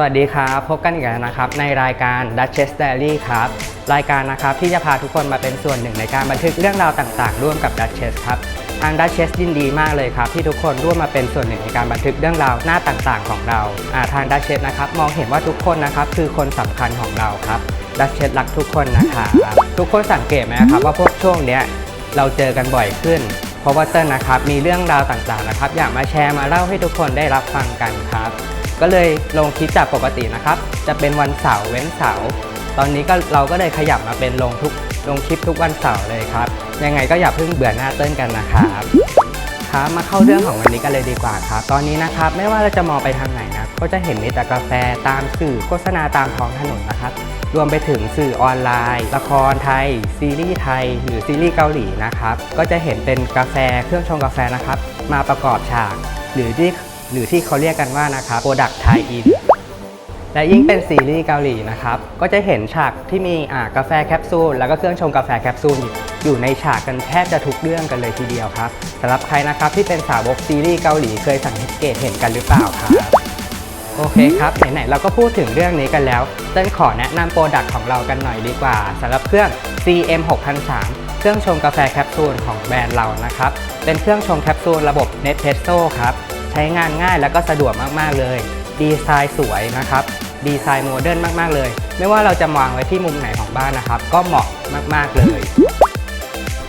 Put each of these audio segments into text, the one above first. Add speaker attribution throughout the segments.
Speaker 1: สวัสดีครับ พบกันอีกแล้วนะครับ ในรายการ Duchess Diary ครับ รายการนะครับที่จะพาทุกคนมาเป็นส่วนหนึ่งในการบันทึกเรื่องราวต่างๆ ร่วมกับ Duchess ครับทาง Duchess ยินดีมากเลยครับที่ทุกคนร่วมมาเป็นส่วนหนึ่งในการบันทึกเรื่องราวหน้าต่างๆ ของเราทาง Duchess นะครับมองเห็นว่าทุกคนนะครับคือคนสำคัญของเราครับ Duchess รักทุกคนนะครับทุกคนสังเกตไหมครับว่าพวกช่วงเนี้ยเราเจอกันบ่อยขึ้น เพราะว่าเติ้ลนะครับมีเรื่องราวต่างๆนะครับ อยากมาแชร์มาเล่าให้ทุกคนได้รับฟังกันครับ ก็เลยลงคลิปจากปกตินะครับ จะเป็นวันเสาร์เว้นเสาร์ตอนนี้ก็เราก็เลยขยับมาเป็นลงทุกลงคลิปทุกวันเสาร์เลยครับ ยังไงก็อย่าเพิ่งเบื่อหน้าเต้นกันนะครับครับมาเข้าเรื่องของวันนี้กันเลยดีกว่าครับ ตอนนี้นะครับไม่ว่าเราจะมองไปทางไหนนะก็จะเห็นมีแต่กาแฟตามสื่อโฆษณาตามท้องถนนนะครับ รวมไปถึงสื่อออนไลน์ ละครไทย ซีรีส์ไทย หรือซีรีส์เกาหลีนะครับ ก็จะเห็นเป็นกาแฟเครื่องชงกาแฟนะครับ มาประกอบฉาก หรือที่ หรือที่เขาเรียกกันว่านะครับโปรดักต์ไทยอินและยิ่งเป็นซีรีส์เกาหลีนะครับ ก็จะเห็นฉากที่มีอ่ากาแฟแคปซูลแล้วก็เครื่องชงกาแฟแคปซูลอยู่ในฉากกันแทบจะทุกเรื่องกันเลยทีเดียวครับสำหรับใครนะครับที่เป็นสาวกซีรีส์เกาหลีเคยสังเกตเห็นกันหรือเปล่าครับโอเคครับไหนๆเราก็พูดถึงเรื่องนี้กันแล้วเต้นขอแนะนำโปรดักต์ของเรากันหน่อยดีกว่าสำหรับเครื่อง CM 6003เครื่องชงกาแฟแคปซูลของแบรนด์เรานะครับเป็นเครื่องชงแคปซูลระบบ Nespresso ครับ ช้งานง่ายแล้วก็สะดวกมากๆเลย ดีไซน์สวยนะครับ ดีไซน์โมเดิร์นมากๆเลย ไม่ว่าเราจะวางไว้ที่มุมไหนของบ้านนะครับ ก็เหมาะมากๆเลย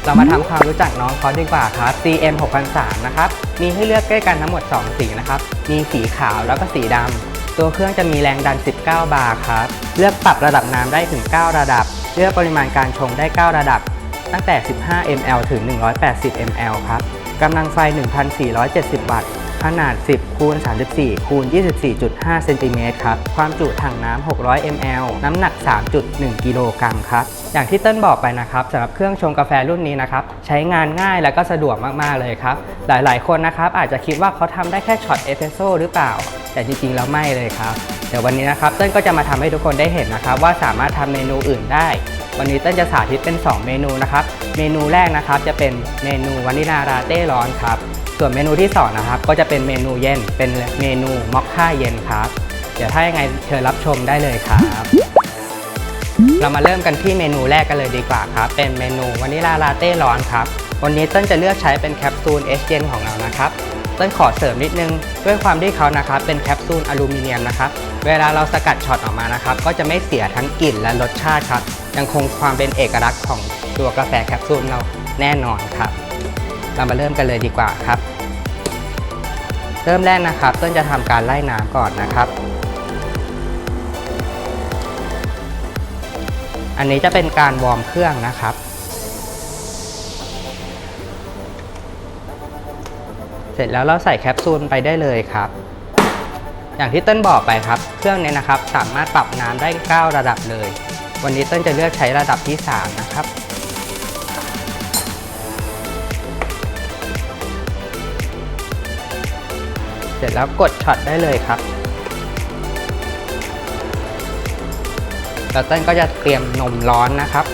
Speaker 1: เรามาทำความรู้จักน้องเขาดีกว่าครับ CM 6003นะครับ มีให้เลือกใกล้กันทั้งหมด 2 สีนะครับ มีสีขาวแล้วก็สีดำ ตัวเครื่องจะมีแรงดัน 19 บาร์ครับ เลือกปรับระดับน้ำได้ถึง 9 ระดับ เลือกปริมาณการชงได้ 9 ระดับ ตั้งแต่ 15 ml ถึง 180 ml ครับกำลังไฟ 1,470 วัตต์ ขนาด 10คูณ34คูณ24.5เซนติเมตรครับ ความจุถังน้ำ 600 ml น้ำหนัก 3.1 กิโลกรัมครับ อย่างที่เต้นบอกไปนะครับสำหรับเครื่องชงกาแฟรุ่นนี้นะครับ ใช้งานง่ายและก็สะดวกมาก ๆ เลยครับ หลายๆ คนนะครับอาจจะคิดว่าเขาทำได้แค่ช็อตเอสเ e รสโซ่หรือเปล่า แต่จริง ๆ แล้วไม่เลยครับ เดี๋ยววันนี้นะครับเต้นก็จะมาทำให้ทุกคนได้เห็นนะครับ ว่าสามารถทำเมนูอื่นได้วันนี้เต้นจะสาธิตเป็น 2 เมนูนะครับ เมนูแรกนะครับจะเป็นเมนูวานิลาลาเต้ร้อนครับ ส่วนเมนูที่ 2 นะครับ ก็จะเป็นเมนูเย็น เป็นเมนูมอคค่าเย็นครับ เดี๋ยวถ้ายังไงเชิญรับชมได้เลยครับ เรามาเริ่มกันที่เมนูแรกกันเลยดีกว่าครับ เป็นเมนูวานิลาลาเต้ร้อนครับ วันนี้เต้นจะเลือกใช้เป็นแคปซูลเอชเจนของเรานะครับต้นขอเสริมนิดนึงด้วยความที่เขานะครับเป็นแคปซูลอลูมิเนียมนะครับเวลาเราสกัดช็อตออกมานะครับ ก็จะไม่เสียทั้งกลิ่นและรสชาติครับ ยังคงความเป็นเอกลักษณ์ของตัวกาแฟแคปซูลเราแน่นอนครับ เรามาเริ่มกันเลยดีกว่าครับ เริ่มแรกนะครับ ต้นจะทำการไล่น้ำก่อนนะครับ อันนี้จะเป็นการวอร์มเครื่องนะครับเสร็จแล้วเราใส่แคปซูลไปได้เลยครับ อย่างที่เต้นบอกไปครับ เครื่องนี้นะครับสามารถปรับน้ำได้ 9 ระดับเลย วันนี้เต้นจะเลือกใช้ระดับที่ 3 นะครับ เสร็จแล้วกดช็อตได้เลยครับแล้วเต้นก็จะเตรียมนมร้อนนะครับ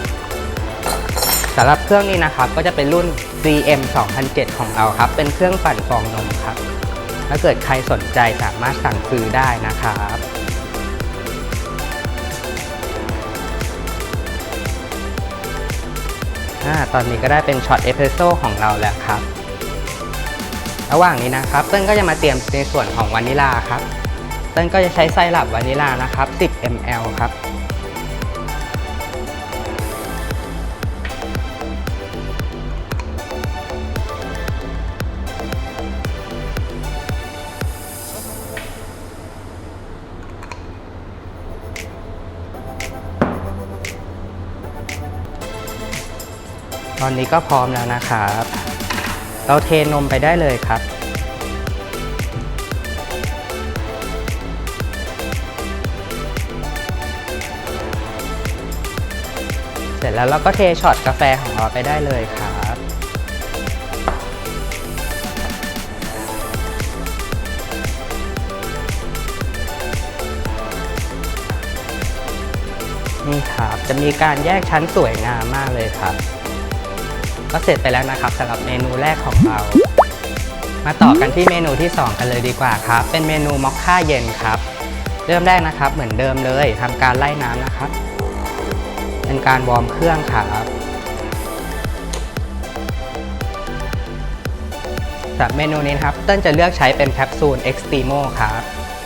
Speaker 1: สำหรับเครื่องนี้นะครับก็จะเป็นรุ่น CM 2007ของเราครับ เป็นเครื่องปั่นฟองนมครับ ถ้าเกิดใครสนใจสามารถสั่งซื้อได้นะครับอ่าตอนนี้ก็ได้เป็นช็อตเอสเ e รสโซ่ของเราแล้วครับ ระหว่างนี้นะครับเต้นก็จะมาเตรียมในส่วนของวานิลาครับเต้นก็จะใช้ไซรัปวานิลานะครับ 10 ml ครับตอนนี้ก็พร้อมแล้วนะครับ เราเทนมไปได้เลยครับ เสร็จแล้วเราก็เทช็อตกาแฟของเราไปได้เลยครับนี่ครับ จะมีการแยกชั้นสวยงามมากเลยครับ ก็เสร็จไปแล้วนะครับสำหรับเมนูแรกของเรา มาต่อกันที่เมนูที่ 2 กันเลยดีกว่าครับ เป็นเมนูมอคค่าเย็นครับ เริ่มแรกนะครับ เหมือนเดิมเลยทำการไล่น้ำนะครับ เป็นการวอร์มเครื่องครับสำหรับเมนูนี้นครับเต้นจะเลือกใช้เป็นแคปซูล Extremo ครับ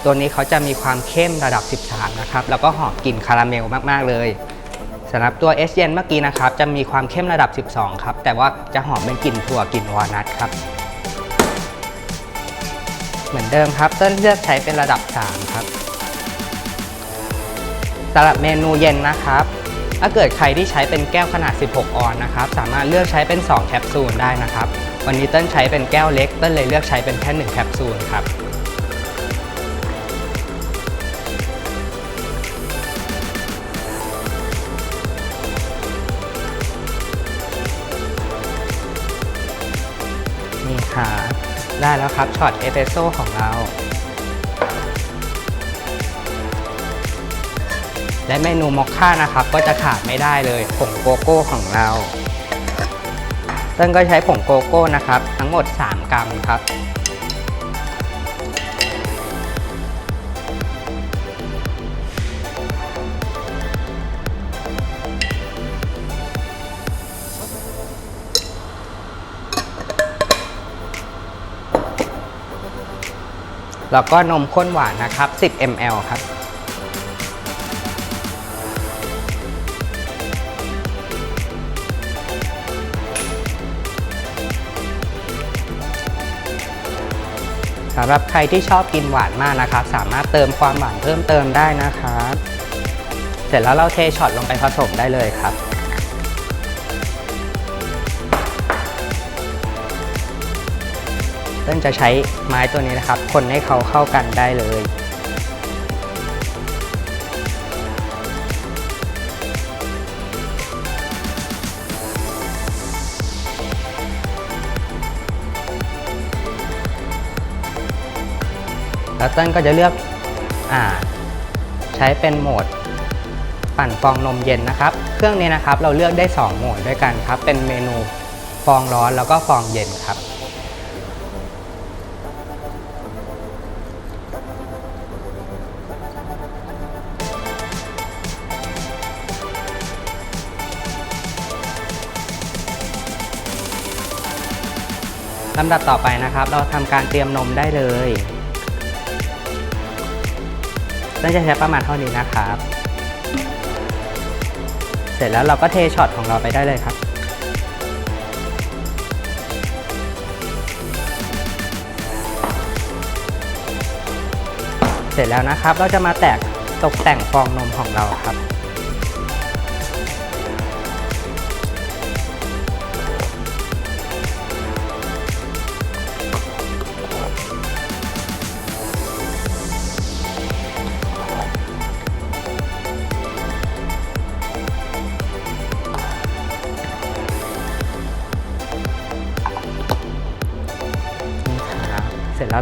Speaker 1: ตัวนี้เขาจะมีความเข้มระดับ 13 นะครับ แล้วก็หอมกลิ่นคาราเมลมาก ๆ เลย สำหรับตัว S เย็นเมื่อกี้นะครับ จะมีความเข้มระดับ 12 ครับ แต่ว่าจะหอมเป็นกลิ่นถั่วกลิ่นวอลนัทครับ เหมือนเดิมครับเต้นเลือกใช้เป็นระดับ 3 ครับสำหรับเมนูเย็นนะครับ ถ้าเกิดใครที่ใช้เป็นแก้วขนาด 16 ออนนะครับ สามารถเลือกใช้เป็น 2 แคปซูลได้นะครับ วันนี้เต้นใช้เป็นแก้วเล็ก เต้นเลยเลือกใช้เป็นแค่ 1 แคปซูลครับ ได้แล้วครับช็อตเอสเปรสโซ่ของเรา และเมนูมอคค่านะครับ ก็จะขาดไม่ได้เลยผงโกโก้ของเราเต้นก็ใช้ผงโกโก้นะครับ ทั้งหมด 3 กรัมครับ แล้วก็นมข้นหวานนะครับ 10 ml ครับสำหรับใครที่ชอบกินหวานมากนะครับ สามารถเติมความหวานเพิ่มเติมได้นะครับ เสร็จแล้วเราเทช็อตลงไปผสมได้เลยครับ เต้นจะใช้ไม้ตัวนี้นะครับ คนให้เขาเข้ากันได้เลย แล้วเต้นก็จะเลือกอ่าใช้เป็นโหมดปั่นฟองนมเย็นนะครับ เครื่องนี้นะครับเราเลือกได้ 2 โหมดด้วยกันครับ เป็นเมนูฟองร้อนแล้วก็ฟองเย็นครับ ลำดับต่อไปนะครับ เราทำการเตรียมนมได้เลยน่าจะใช้ประมาณเท่านี้นะครับ เสร็จแล้วเราก็เทช็อตของเราไปได้เลยครับ เสร็จแล้วนะครับ เราจะมาแตกตกแต่งฟองนมของเราครับ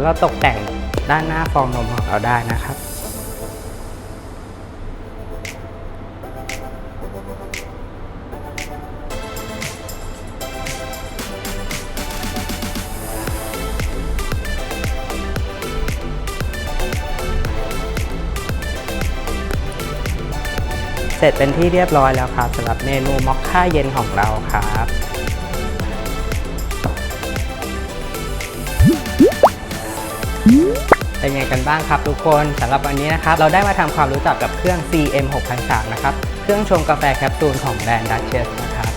Speaker 1: แล้วเราตกแต่งด้านหน้าฟองนมของเราได้นะครับ เสร็จเป็นที่เรียบร้อยแล้วครับสำหรับเมนูมอคค่าเย็นของเราครับ เป็นไงกันบ้างครับทุกคนสำหรับวันนี้นะครับเราได้มาทำความรู้จักกับเครื่อง CM 6003นะครับเครื่องชงกาแฟแคปซูลของแบรนด์ Duchess นะครับ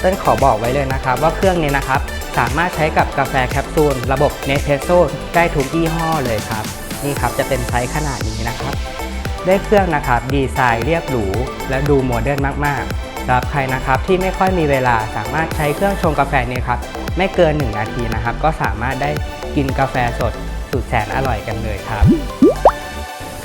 Speaker 1: เต้นขอบอกไว้เลยนะครับ ว่าเครื่องนี้นะครับสามารถใช้กับกาแฟแคปซูลระบบ Nespresso ได้ทุกยี่ห้อเลยครับ นี่ครับจะเป็นไซส์ขนาดนี้นะครับได้เครื่องนะครับดีไซน์เรียบหรูและดูโมเดิร์นมากๆสำหรับใครนะครับที่ไม่ค่อยมีเวลาสามารถใช้เครื่องชงกาแฟนี้ครับไม่เกิน 1 นาทีนะครับ ก็สามารถได้กินกาแฟสด สุดแสนอร่อยกันเลยครับ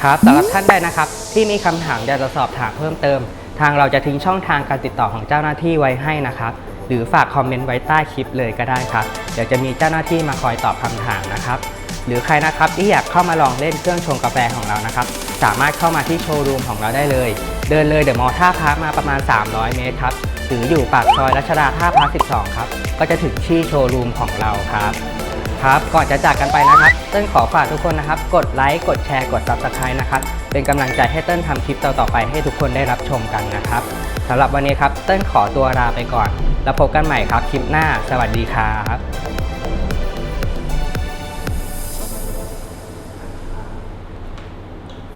Speaker 1: ครับสำหรับท่านใดนะครับ ที่มีคำถามอยากจะสอบถามเพิ่มเติม ทางเราจะทิ้งช่องทางการติดต่อของเจ้าหน้าที่ไว้ให้นะครับ หรือฝากคอมเมนต์ไว้ใต้คลิปเลยก็ได้ครับ เดี๋ยวจะมีเจ้าหน้าที่มาคอยตอบคำถามนะครับ หรือใครนะครับที่อยากเข้ามาลองเล่นเครื่องชงกาแฟของเรานะครับ สามารถเข้ามาที่โชว์รูมของเราได้เลย เดินเลยเดอะมอลล์ท่าพระมาประมาณ 300 เมตรครับหรืออยู่ปากซอยรัชดาท่าพระ12 ครับ ก็จะถึงที่โชว์รูมของเราครับ ครับ ก่อนจะจากกันไปนะครับ เต้นขอฝากทุกคนนะครับ กดไลค์ กดแชร์ กด Subscribe นะครับ เป็นกำลังใจให้เต้นทำคลิปต่อๆไปให้ทุกคนได้รับชมกันนะครับสำหรับวันนี้ครับ เต้นขอตัวลาไปก่อน แล้วพบกันใหม่ครับคลิปหน้า สวัสดีครับ